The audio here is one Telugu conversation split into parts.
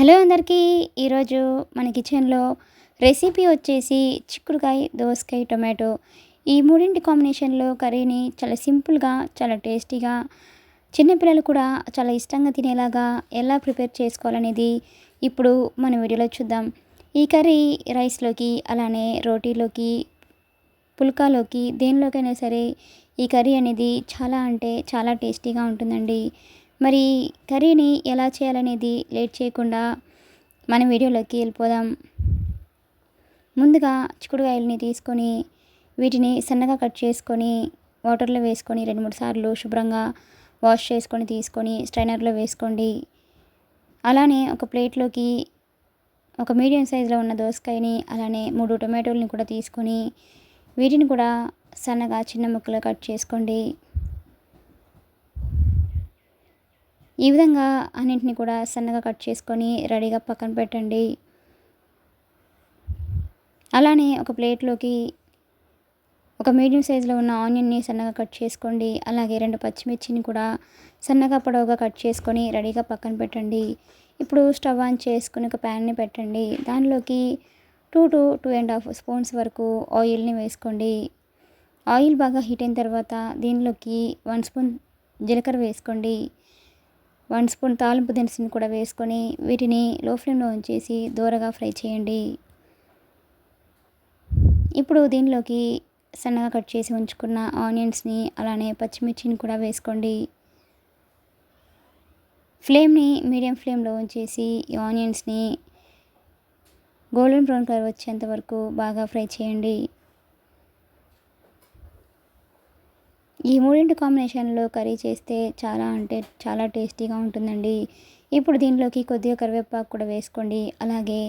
హలో అందరికీ. ఈరోజు మన కిచెన్లో రెసిపీ వచ్చేసి చిక్కుడుకాయ దోసకాయ టొమాటో. ఈ మూడింటి కాంబినేషన్లో కర్రీని చాలా సింపుల్గా చాలా టేస్టీగా చిన్నపిల్లలు కూడా చాలా ఇష్టంగా తినేలాగా ఎలా ప్రిపేర్ చేసుకోవాలనేది ఇప్పుడు మన వీడియోలో చూద్దాం. ఈ కర్రీ రైస్లోకి అలానే రోటీలోకి పుల్కాలోకి దేనిలోకైనా సరే ఈ కర్రీ అనేది చాలా అంటే చాలా టేస్టీగా ఉంటుందండి. మరి కర్రీని ఎలా చేయాలనేది లేట్ చేయకుండా మన వీడియోలోకి వెళ్ళిపోదాం. ముందుగా చిక్కుడుకాయలని తీసుకొని వీటిని సన్నగా కట్ చేసుకొని వాటర్లో వేసుకొని రెండు మూడు సార్లు శుభ్రంగా వాష్ చేసుకొని తీసుకొని స్ట్రైనర్లో వేసుకోండి. అలానే ఒక ప్లేట్లోకి ఒక మీడియం సైజులో ఉన్న దోసకాయని అలానే మూడు టొమాటోలని కూడా తీసుకొని వీటిని కూడా సన్నగా చిన్న ముక్కలు కట్ చేసుకోండి. ఈ విధంగా అన్నింటినీ కూడా సన్నగా కట్ చేసుకొని రెడీగా పక్కన పెట్టండి. అలానే ఒక ప్లేట్లోకి ఒక మీడియం సైజులో ఉన్న ఆనియన్ని సన్నగా కట్ చేసుకోండి. అలాగే రెండు పచ్చిమిర్చిని కూడా సన్నగా పొడవుగా కట్ చేసుకొని రెడీగా పక్కన పెట్టండి. ఇప్పుడు స్టవ్ ఆన్ చేసుకుని ఒక ప్యాన్ని పెట్టండి. దానిలోకి two to two and half spoons వరకు ఆయిల్ని వేసుకోండి. ఆయిల్ బాగా హీట్ అయిన తర్వాత దీనిలోకి వన్ స్పూన్ జీలకర్ర వేసుకోండి. వన్ స్పూన్ తాలింపు దినుసుని కూడా వేసుకొని వీటిని లో ఫ్లేమ్లో ఉంచేసి దూరగా ఫ్రై చేయండి. ఇప్పుడు దీనిలోకి సన్నగా కట్ చేసి ఉంచుకున్న ఆనియన్స్ని అలానే పచ్చిమిర్చిని కూడా వేసుకోండి. ఫ్లేమ్ని మీడియం ఫ్లేమ్లో ఉంచేసి ఈ ఆనియన్స్ని గోల్డెన్ బ్రౌన్ కలర్ వచ్చేంత వరకు బాగా ఫ్రై చేయండి. ఈ మూడింటి కాంబినేషన్లో కర్రీ చేస్తే చాలా అంటే చాలా టేస్టీగా ఉంటుందండి. ఇప్పుడు దీనిలోకి కొద్దిగా కరివేపాకు కూడా వేసుకోండి. అలాగే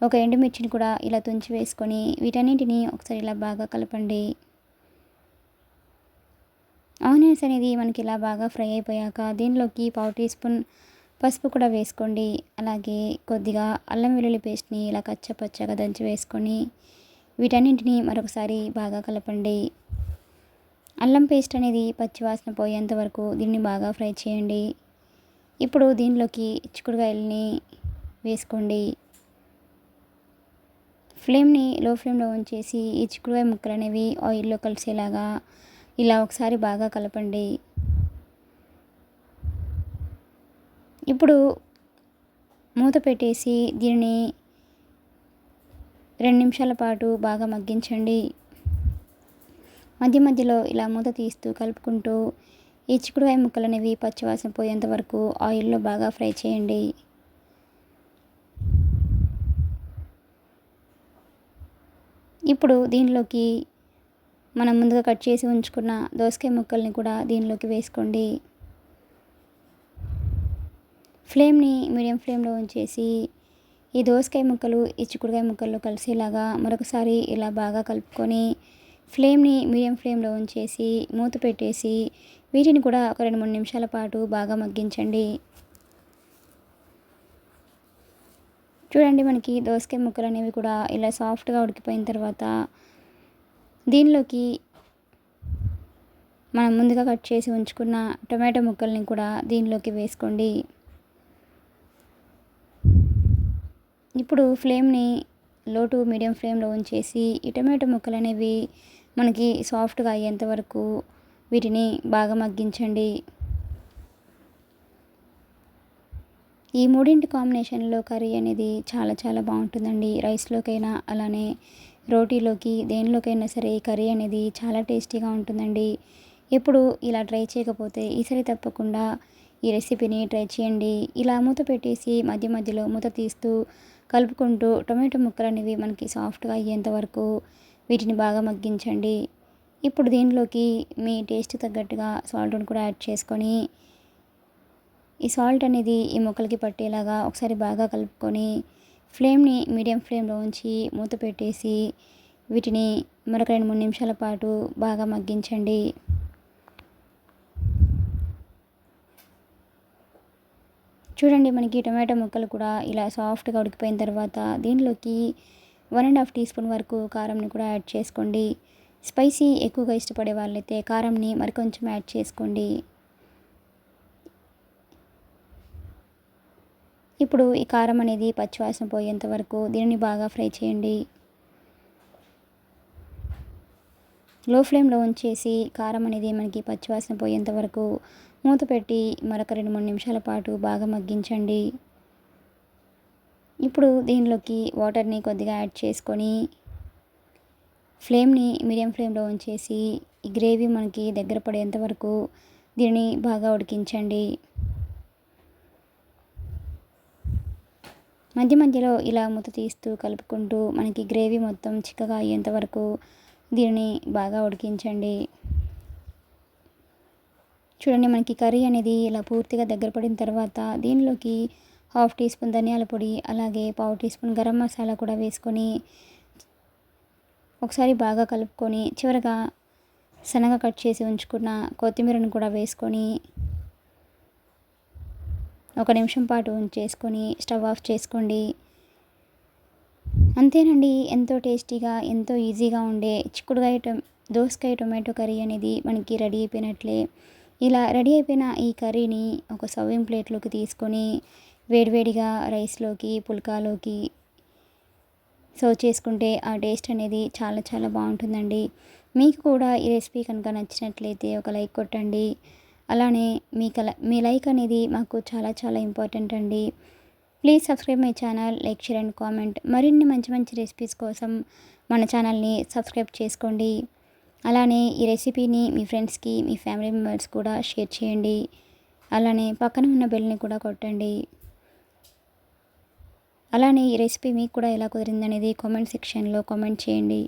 ఒక ఎండుమిర్చిని కూడా ఇలా తుంచి వేసుకొని వీటన్నింటిని ఒకసారి ఇలా బాగా కలపండి. ఆనియన్స్ అనేది మనకి ఇలా బాగా ఫ్రై అయిపోయాక దీనిలోకి పావు టీ స్పూన్ పసుపు కూడా వేసుకోండి. అలాగే కొద్దిగా అల్లం వెల్లుల్లి పేస్ట్ని ఇలా కచ్చపచ్చగా దంచి వేసుకొని వీటన్నింటిని మరొకసారి బాగా కలపండి. అల్లం పేస్ట్ అనేది పచ్చివాసన పోయేంత వరకు దీన్ని బాగా ఫ్రై చేయండి. ఇప్పుడు దీనిలోకి చిక్కుడుకాయలని వేసుకోండి. ఫ్లేమ్ని లో ఫ్లేమ్లో ఉంచేసి ఈ చిక్కుడుకాయ ముక్కలు అనేవి ఆయిల్లో కలిసేలాగా ఇలా ఒకసారి బాగా కలపండి. ఇప్పుడు మూత పెట్టేసి దీనిని రెండు నిమిషాల పాటు బాగా మగ్గించండి. మధ్య మధ్యలో ఇలా మూత తీస్తూ కలుపుకుంటూ ఈ చిక్కుడుకాయ ముక్కలు అనేవి పచ్చివాసన పోయేంత వరకు ఆయిల్లో బాగా ఫ్రై చేయండి. ఇప్పుడు దీనిలోకి మనం ముందుగా కట్ చేసి ఉంచుకున్న దోసకాయ ముక్కల్ని కూడా దీనిలోకి వేసుకోండి. ఫ్లేమ్ని మీడియం ఫ్లేమ్లో ఉంచేసి ఈ దోసకాయ ముక్కలు ఈ చిక్కుడుకాయ ముక్కలు కలిసేలాగా మరొకసారి ఇలా బాగా కలుపుకొని ఫ్లేమ్ని మీడియం ఫ్లేమ్లో ఉంచేసి మూత పెట్టేసి వీటిని కూడా ఒక రెండు మూడు నిమిషాల పాటు బాగా మగ్గించండి. చూడండి మనకి దోసకాయ ముక్కలు అనేవి కూడా ఇలా సాఫ్ట్గా ఉడికిపోయిన తర్వాత దీనిలోకి మనం ముందుగా కట్ చేసి ఉంచుకున్న టొమాటో ముక్కల్ని కూడా దీనిలోకి వేసుకోండి. ఇప్పుడు ఫ్లేమ్ని లో టు మీడియం ఫ్లేమ్లో ఉంచేసి ఈ టొమాటో ముక్కలు అనేవి మనకి సాఫ్ట్గా అయ్యేంత వరకు వీటిని బాగా మగ్గించండి. ఈ మూడింటి కాంబినేషన్లో కర్రీ అనేది చాలా చాలా బాగుంటుందండి. రైస్లోకైనా అలానే రోటీలోకి దేనిలోకైనా సరే ఈ కర్రీ అనేది చాలా టేస్టీగా ఉంటుందండి. ఎప్పుడు ఇలా ట్రై చేయకపోతే ఈసారి తప్పకుండా ఈ రెసిపీని ట్రై చేయండి. ఇలా మూత పెట్టేసి మధ్య మధ్యలో మూత తీస్తూ కలుపుకుంటూ టొమాటో ముక్కలు అనేవి మనకి సాఫ్ట్గా అయ్యేంత వరకు వీటిని బాగా మగ్గించండి. ఇప్పుడు దీనిలోకి మీ టేస్ట్ తగ్గట్టుగా సాల్ట్ని కూడా యాడ్ చేసుకొని ఈ సాల్ట్ అనేది ఈ మొక్కలకి పట్టేలాగా ఒకసారి బాగా కలుపుకొని ఫ్లేమ్ని మీడియం ఫ్లేమ్లో ఉంచి మూత పెట్టేసి వీటిని మరొక రెండు మూడు నిమిషాల పాటు బాగా మగ్గించండి. చూడండి మనకి టొమాటో ముక్కలు కూడా ఇలా సాఫ్ట్గా ఉడికిపోయిన తర్వాత దీనిలోకి one and half teaspoon వరకు కారంని కూడా యాడ్ చేసుకోండి. స్పైసీ ఎక్కువగా ఇష్టపడే వాళ్ళైతే కారంని మరికొంచెం యాడ్ చేసుకోండి. ఇప్పుడు ఈ కారం అనేది పచ్చివాసన పోయేంత వరకు దీనిని బాగా ఫ్రై చేయండి. లో ఫ్లేమ్లో ఉంచేసి కారం అనేది మనకి పచ్చివాసన పోయేంత వరకు మూత పెట్టి మరొక రెండు మూడు నిమిషాల పాటు బాగా మగ్గించండి. ఇప్పుడు దీనిలోకి వాటర్ని కొద్దిగా యాడ్ చేసుకొని ఫ్లేమ్ని మీడియం ఫ్లేమ్లో ఉంచేసి ఈ గ్రేవీ మనకి దగ్గర పడేంత వరకు దీనిని బాగా ఉడికించండి. మధ్య మధ్యలో ఇలా మూత తీస్తూ కలుపుకుంటూ మనకి గ్రేవీ మొత్తం చిక్కగా అయ్యేంత వరకు దీనిని బాగా ఉడికించండి. చూడండి మనకి కర్రీ అనేది ఇలా పూర్తిగా దగ్గర పడిన తర్వాత దీనిలోకి హాఫ్ టీ స్పూన్ ధనియాల పొడి అలాగే పావు టీ స్పూన్ గరం మసాలా కూడా వేసుకొని ఒకసారి బాగా కలుపుకొని చివరగా సన్నగా కట్ చేసి ఉంచుకున్న కొత్తిమీరను కూడా వేసుకొని ఒక నిమిషం పాటు ఉంచేసుకొని స్టవ్ ఆఫ్ చేసుకోండి. అంతేనండి ఎంతో టేస్టీగా ఎంతో ఈజీగా ఉండే చిక్కుడుకాయ టొ దోసకాయ టొమాటో కర్రీ అనేది మనకి రెడీ అయిపోయినట్లే. ఇలా రెడీ అయిపోయిన ఈ కర్రీని ఒక సర్వింగ్ ప్లేట్లోకి తీసుకొని వేడివేడిగా రైస్లోకి పుల్కాలోకి సర్వ్ చేసుకుంటే ఆ టేస్ట్ అనేది చాలా చాలా బాగుంటుందండి. మీకు కూడా ఈ రెసిపీ కనుక నచ్చినట్లయితే ఒక లైక్ కొట్టండి. అలానే మీ కల మీ లైక్ అనేది మాకు చాలా చాలా ఇంపార్టెంట్ అండి. Please subscribe my channel like share and comment. మరిన్ని మంచి మంచి రెసిపీస్ కోసం మన ఛానల్ని సబ్స్క్రైబ్ చేసుకోండి. అలానే ఈ రెసిపీని మీ ఫ్రెండ్స్కి మీ ఫ్యామిలీ మెంబర్స్ కూడా షేర్ చేయండి. అలానే పక్కన ఉన్న బెల్ని కూడా కొట్టండి. అలానే ఈ రెసిపీ మీకు కూడా ఎలా కుదిరిందనేది కామెంట్ సెక్షన్లో కామెంట్ చేయండి.